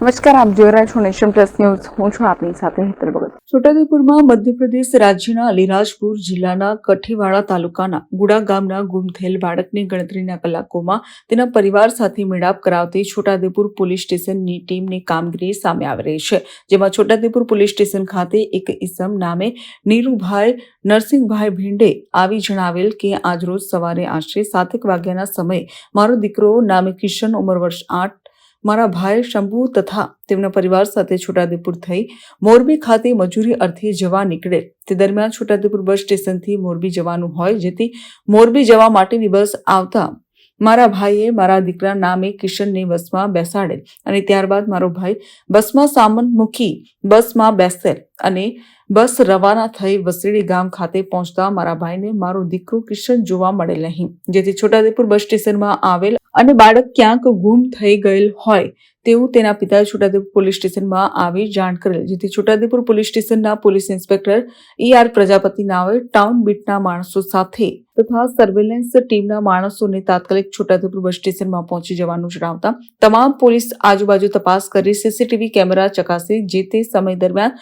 નમસ્કાર, આપ જોઈ રહ્યા છો નેશન પ્લસ ન્યૂઝ. હું છું આપની સાથે હેતલ ભગત. છોટાઉદેપુરમાં મધ્યપ્રદેશ રાજ્યના અલીરાજપુર જિલ્લાના કઠીવાડા તાલુકાના ગુડા ગામના ગુમ થયેલ બાળકની ગણતરીના કલાકોમાં તેના પરિવાર સાથે મેળાપ કરાવતી છોટાઉદેપુર પોલીસ સ્ટેશનની ટીમની કામગીરી સામે આવી રહી છે, જેમાં છોટાઉદેપુર પોલીસ સ્ટેશન ખાતે એક ઇસમ નામે નીરુભાઈ નરસિંહભાઈ ભીંડે આવી જણાવેલ કે આજરોજ સવારે આશરે સાતેક વાગ્યાના સમયે મારો દીકરો નામે કિશન ઉંમર વર્ષ આઠ મારા ભાઈ શંભુ તથા તેમના પરિવાર સાથે છોટાઉદેપુર થઈ મોરબી ખાતે મજૂરી અર્થે જવા નીકળે. તે દરમિયાન છોટાઉદેપુર બસ સ્ટેશનથી મોરબી જવાનું હોય, જેથી મોરબી જવા માટેની બસ આવતા મારા ભાઈએ મારા દીકરા નામે કિશનને બસમાં બેસાડેલ અને ત્યારબાદ મારો ભાઈ બસમાં સામાન મૂકી બસમાં બેસેલ અને બસ રવાના થઈ વસેડી ગામ ખાતે પહોંચતા મારા ભાઈને મારો દીકરો કિશન જોવા મળેલ નહીં. જેથી છોટાદેપુર બસ સ્ટેશનમાં આવેલ અને બાળક ક્યાંક ગુમ થઈ ગયેલ હોય તેવું તેના પિતાએ છોટાદેપુર પોલીસ સ્ટેશનમાં આવી જાણ કરેલ. જેથી છોટાદેપુર પોલીસ સ્ટેશનના police inspector E R Prajapati નાવે town બીટના માણસો સાથે તથા સર્વેલન્સ ટીમના માણસોને તાત્કાલિક છોટાદેપુર બસ સ્ટેશનમાં પહોંચી જવાનું જણાવતા તમામ પોલીસ આજુબાજુ તપાસ કરી, સીસીટીવી કેમેરા ચકાસી જે તે સમય દરમિયાન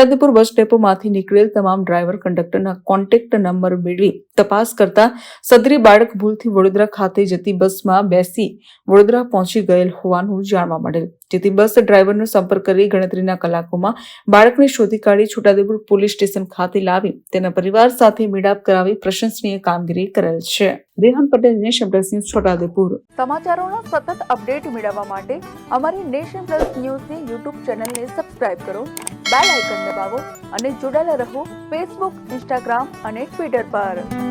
છોટાઉદેપુર બસ ડેપોમાંથી નીકળેલ તમામ ડ્રાઈવર કંડક્ટરના કોન્ટેક્ટ નંબર મેળવી તપાસ કરતા સદરી બાળક ભૂલથી વડોદરા ખાતે જતી બસમાં બેસી વડોદરા પહોંચી ગયેલ હોવાનું જાણવા મળેલ. જેથી બસ ડ્રાઈવરનો સંપર્ક કરી ગણતરીના કલાકોમાં બાળકને શોધી કાઢી છોટાદેપુર પોલીસ સ્ટેશન ખાતે લાવી તેના પરિવાર સાથે મેળાપ કરાવી પ્રશંસનીય કામગીરી કરેલ છે. Rehan Patel, nation plus news Chhotaudepur સમાચારોના સતત અપડેટ મેળવવા માટે અમારી નેશન પ્લસ ન્યૂઝની યુટ્યુબ ચેનલને સબસ્ક્રાઇબ કરો, બેલ આઇકન દબાવો અને જોડાયેલા રહો ફેસબુક, ઇન્સ્ટાગ્રામ અને ટ્વિટર પર.